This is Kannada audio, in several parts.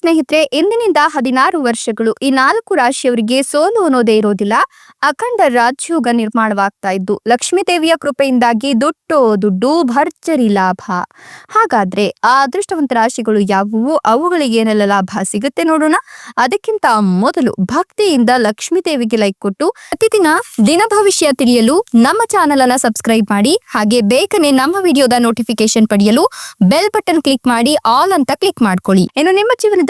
ಸ್ನೇಹಿತರೆ, ಇಂದಿನಿಂದ ಹದಿನಾರು ವರ್ಷಗಳು. ಈ ನಾಲ್ಕು ರಾಶಿಯವರಿಗೆ ಸೋಲು ಅನ್ನೋದೇ ಇರೋದಿಲ್ಲ. ಅಖಂಡ ರಾಜ್ಯೋಗ ನಿರ್ಮಾಣವಾಗ್ತಾ ಇದ್ದು, ಲಕ್ಷ್ಮೀ ದೇವಿಯ ಕೃಪೆಯಿಂದಾಗಿ ದುಡ್ಡು ದುಡ್ಡು, ಭರ್ಜರಿ ಲಾಭ. ಹಾಗಾದ್ರೆ ಆ ಅದೃಷ್ಟವಂತ ರಾಶಿಗಳು ಯಾವುವು? ಅವುಗಳಿಗೆ ಏನೆಲ್ಲ ಲಾಭ ಸಿಗುತ್ತೆ ನೋಡೋಣ. ಅದಕ್ಕಿಂತ ಮೊದಲು ಭಕ್ತಿಯಿಂದ ಲಕ್ಷ್ಮೀ ದೇವಿಗೆ ಲೈಕ್ ಕೊಟ್ಟು, ಪ್ರತಿದಿನ ದಿನ ಭವಿಷ್ಯ ತಿಳಿಯಲು ನಮ್ಮ ಚಾನೆಲ್ ಅನ್ನ ಸಬ್ಸ್ಕ್ರೈಬ್ ಮಾಡಿ, ಹಾಗೆ ಬೇಗನೆ ನಮ್ಮ ವಿಡಿಯೋದ ನೋಟಿಫಿಕೇಶನ್ ಪಡೆಯಲು ಬೆಲ್ ಬಟನ್ ಕ್ಲಿಕ್ ಮಾಡಿ ಆಲ್ ಅಂತ ಕ್ಲಿಕ್ ಮಾಡ್ಕೊಳ್ಳಿ. ಏನು ನಿಮ್ಮ ಜೀವನದ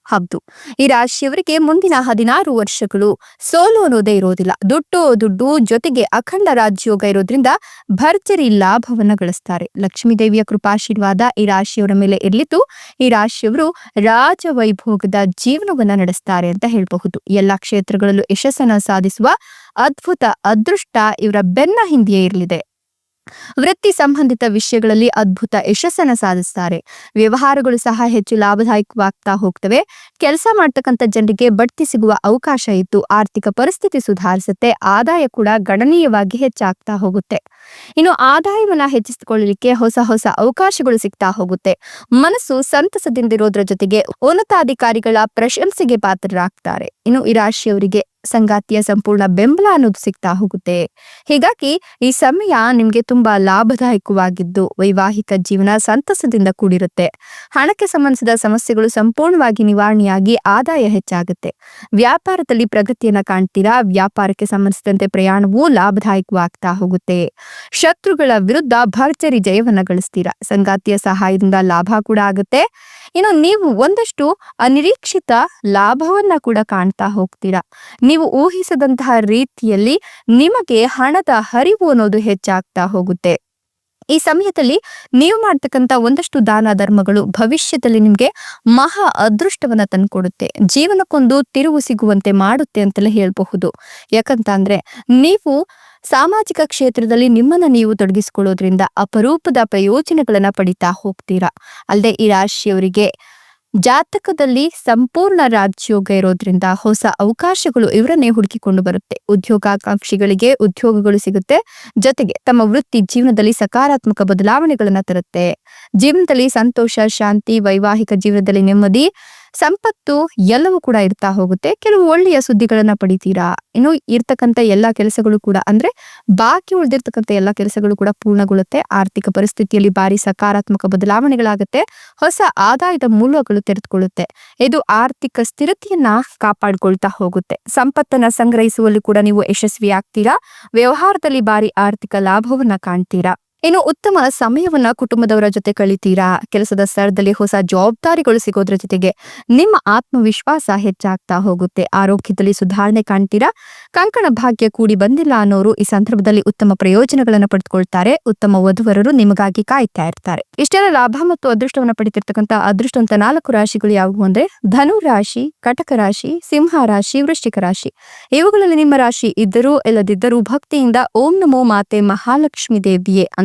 ಹೌದು ಈ ರಾಶಿಯವರಿಗೆ ಮುಂದಿನ ಹದಿನಾರು ವರ್ಷಗಳು ಸೋಲು ಅನ್ನೋದೇ ಇರೋದಿಲ್ಲ. ದುಡ್ಡು ದುಡ್ಡು ಜೊತೆಗೆ ಅಖಂಡ ರಾಜ್ಯೋಗ ಇರೋದ್ರಿಂದ ಭರ್ಜರಿ ಲಾಭವನ್ನು ಗಳಿಸ್ತಾರೆ. ಲಕ್ಷ್ಮೀ ದೇವಿಯ ಕೃಪಾಶೀರ್ವಾದ ಈ ರಾಶಿಯವರ ಮೇಲೆ ಇರಲಿದ್ದು, ಈ ರಾಶಿಯವರು ರಾಜವೈಭೋಗದ ಜೀವನವನ್ನು ನಡೆಸ್ತಾರೆ ಅಂತ ಹೇಳಬಹುದು. ಎಲ್ಲಾ ಕ್ಷೇತ್ರಗಳಲ್ಲೂ ಯಶಸ್ಸನ್ನು ಸಾಧಿಸುವ ಅದ್ಭುತ ಅದೃಷ್ಟ ಇವರ ಬೆನ್ನ ಹಿಂದೆಯೇ ಇರಲಿದೆ. ವೃತ್ತಿ ಸಂಬಂಧಿತ ವಿಷಯಗಳಲ್ಲಿ ಅದ್ಭುತ ಯಶಸ್ಸನ್ನು ಸಾಧಿಸ್ತಾರೆ. ವ್ಯವಹಾರಗಳು ಸಹ ಹೆಚ್ಚು ಲಾಭದಾಯಕವಾಗ್ತಾ ಹೋಗ್ತವೆ. ಕೆಲಸ ಮಾಡ್ತಕ್ಕಂಥ ಜನರಿಗೆ ಬಡ್ತಿ ಸಿಗುವ ಅವಕಾಶ ಇತ್ತು ಆರ್ಥಿಕ ಪರಿಸ್ಥಿತಿ ಸುಧಾರಿಸುತ್ತೆ. ಆದಾಯ ಕೂಡ ಗಣನೀಯವಾಗಿ ಹೆಚ್ಚಾಗ್ತಾ ಹೋಗುತ್ತೆ. ಇನ್ನು ಆದಾಯವನ್ನ ಹೆಚ್ಚಿಸಿಕೊಳ್ಳಲಿಕ್ಕೆ ಹೊಸ ಹೊಸ ಅವಕಾಶಗಳು ಸಿಗ್ತಾ ಹೋಗುತ್ತೆ. ಮನಸ್ಸು ಸಂತಸದಿಂದಿರೋದ್ರ ಜೊತೆಗೆ ಉನ್ನತಾಧಿಕಾರಿಗಳ ಪ್ರಶಂಸೆಗೆ ಪಾತ್ರರಾಗ್ತಾರೆ. ಇನ್ನು ಈ ರಾಶಿಯವರಿಗೆ ಸಂಗಾತಿಯ ಸಂಪೂರ್ಣ ಬೆಂಬಲ ಅನ್ನೋದು ಸಿಗ್ತಾ ಹೋಗುತ್ತೆ. ಹೀಗಾಗಿ ಈ ಸಮಯ ನಿಮ್ಗೆ ತುಂಬಾ ಲಾಭದಾಯಕವಾಗಿದ್ದು ವೈವಾಹಿಕ ಜೀವನ ಸಂತಸದಿಂದ ಕೂಡಿರುತ್ತೆ. ಹಣಕ್ಕೆ ಸಂಬಂಧಿಸಿದ ಸಮಸ್ಯೆಗಳು ಸಂಪೂರ್ಣವಾಗಿ ನಿವಾರಣೆಯಾಗಿ ಆದಾಯ ಹೆಚ್ಚಾಗುತ್ತೆ. ವ್ಯಾಪಾರದಲ್ಲಿ ಪ್ರಗತಿಯನ್ನ ಕಾಣ್ತೀರಾ? ವ್ಯಾಪಾರಕ್ಕೆ ಸಂಬಂಧಿಸಿದಂತೆ ಪ್ರಯಾಣವೂ ಲಾಭದಾಯಕವಾಗ್ತಾ ಹೋಗುತ್ತೆ. ಶತ್ರುಗಳ ವಿರುದ್ಧ ಭರ್ಜರಿ ಜಯವನ್ನ ಗಳಿಸ್ತೀರಾ? ಸಂಗಾತಿಯ ಸಹಾಯದಿಂದ ಲಾಭ ಕೂಡ ಆಗುತ್ತೆ. ಇನ್ನು ನೀವು ಒಂದಷ್ಟು ಅನಿರೀಕ್ಷಿತ ಲಾಭವನ್ನ ಕೂಡ ಕಾಣ್ತಾ ಹೋಗ್ತೀರಾ. ನೀವು ಊಹಿಸದಂತಹ ರೀತಿಯಲ್ಲಿ ನಿಮಗೆ ಹಣದ ಹರಿವು ಅನ್ನೋದು ಹೆಚ್ಚಾಗ್ತಾ ಹೋಗುತ್ತೆ. ಈ ಸಮಯದಲ್ಲಿ ನೀವು ಮಾಡ್ತಕ್ಕಂಥ ಒಂದಷ್ಟು ದಾನ ಧರ್ಮಗಳು ಭವಿಷ್ಯದಲ್ಲಿ ನಿಮ್ಗೆ ಮಹಾ ಅದೃಷ್ಟವನ್ನ ತಂದ್ಕೊಡುತ್ತೆ. ಜೀವನಕ್ಕೊಂದು ತಿರುವು ಸಿಗುವಂತೆ ಮಾಡುತ್ತೆ ಅಂತೆಲ್ಲ ಹೇಳ್ಬಹುದು. ಯಾಕಂತ ಅಂದ್ರೆ ನೀವು ಸಾಮಾಜಿಕ ಕ್ಷೇತ್ರದಲ್ಲಿ ನಿಮ್ಮನ್ನ ನೀವು ತೊಡಗಿಸಿಕೊಳ್ಳೋದ್ರಿಂದ ಅಪರೂಪದ ಪ್ರಯೋಜನಗಳನ್ನ ಪಡಿತಾ ಹೋಗ್ತೀರಾ? ಅಲ್ಲದೆ ಈ ರಾಶಿಯವರಿಗೆ ಜಾತಕದಲ್ಲಿ ಸಂಪೂರ್ಣ ರಾಜ್ಯೋಗ ಇರೋದ್ರಿಂದ ಹೊಸ ಅವಕಾಶಗಳು ಇವರನ್ನೇ ಹುಡುಕಿಕೊಂಡು ಬರುತ್ತೆ. ಉದ್ಯೋಗಾಕಾಂಕ್ಷಿಗಳಿಗೆ ಉದ್ಯೋಗಗಳು ಸಿಗುತ್ತೆ. ಜೊತೆಗೆ ತಮ್ಮ ವೃತ್ತಿ ಜೀವನದಲ್ಲಿ ಸಕಾರಾತ್ಮಕ ಬದಲಾವಣೆಗಳನ್ನ ತರುತ್ತೆ. ಜೀವನದಲ್ಲಿ ಸಂತೋಷ, ಶಾಂತಿ, ವೈವಾಹಿಕ ಜೀವನದಲ್ಲಿ ನೆಮ್ಮದಿ ಸಂಪತ್ತು ಎಲ್ಲವೂ ಕೂಡ ಇರ್ತಾ ಹೋಗುತ್ತೆ. ಕೆಲವು ಒಳ್ಳೆಯ ಸುದ್ದಿಗಳನ್ನ ಪಡಿತೀರಾ? ಇನ್ನು ಇರ್ತಕ್ಕಂಥ ಎಲ್ಲಾ ಕೆಲಸಗಳು ಕೂಡ ಅಂದ್ರೆ ಬಾಕಿ ಉಳಿದಿರ್ತಕ್ಕಂಥ ಎಲ್ಲಾ ಕೆಲಸಗಳು ಕೂಡ ಪೂರ್ಣಗೊಳ್ಳುತ್ತೆ. ಆರ್ಥಿಕ ಪರಿಸ್ಥಿತಿಯಲ್ಲಿ ಭಾರಿ ಸಕಾರಾತ್ಮಕ ಬದಲಾವಣೆಗಳಾಗುತ್ತೆ. ಹೊಸ ಆದಾಯದ ಮೂಲಗಳು ತೆರೆದುಕೊಳ್ಳುತ್ತೆ. ಇದು ಆರ್ಥಿಕ ಸ್ಥಿರತೆಯನ್ನ ಕಾಪಾಡಿಕೊಳ್ತಾ ಹೋಗುತ್ತೆ. ಸಂಪತ್ತನ್ನ ಸಂಗ್ರಹಿಸುವಲ್ಲಿ ಕೂಡ ನೀವು ಯಶಸ್ವಿ ಆಗ್ತೀರಾ ವ್ಯವಹಾರದಲ್ಲಿ ಭಾರಿ ಆರ್ಥಿಕ ಲಾಭವನ್ನ ಕಾಣ್ತೀರಾ? ಇನ್ನು ಉತ್ತಮ ಸಮಯವನ್ನ ಕುಟುಂಬದವರ ಜೊತೆ ಕಳಿತೀರಾ? ಕೆಲಸದ ಸ್ಥಳದಲ್ಲಿ ಹೊಸ ಜವಾಬ್ದಾರಿಗಳು ಸಿಗೋದ್ರ ಜೊತೆಗೆ ನಿಮ್ಮ ಆತ್ಮವಿಶ್ವಾಸ ಹೆಚ್ಚಾಗ್ತಾ ಹೋಗುತ್ತೆ. ಆರೋಗ್ಯದಲ್ಲಿ ಸುಧಾರಣೆ ಕಾಣ್ತೀರಾ? ಕಂಕಣ ಭಾಗ್ಯ ಕೂಡಿ ಬಂದಿಲ್ಲ ಅನ್ನೋರು ಈ ಸಂದರ್ಭದಲ್ಲಿ ಉತ್ತಮ ಪ್ರಯೋಜನಗಳನ್ನು ಪಡೆದುಕೊಳ್ತಾರೆ ಉತ್ತಮ ವಧುವರರು ನಿಮಗಾಗಿ ಕಾಯ್ತಾ ಇರ್ತಾರೆ. ಇಷ್ಟೆಲ್ಲ ಲಾಭ ಮತ್ತು ಅದೃಷ್ಟವನ್ನ ಅದೃಷ್ಟ ಅದೃಷ್ಟವಂತ ನಾಲ್ಕು ರಾಶಿಗಳು ಯಾವುವು ಅಂದ್ರೆ ಧನು ರಾಶಿ, ಕಟಕ ರಾಶಿ, ಸಿಂಹ ರಾಶಿ, ವೃಶ್ಚಿಕ ರಾಶಿ. ಇವುಗಳಲ್ಲಿ ನಿಮ್ಮ ರಾಶಿ ಇದ್ದರೂ ಇಲ್ಲದಿದ್ದರೂ ಭಕ್ತಿಯಿಂದ ಓಂ ನಮೋ ಮಾತೆ ಮಹಾಲಕ್ಷ್ಮಿ ದೇವಿಯೇ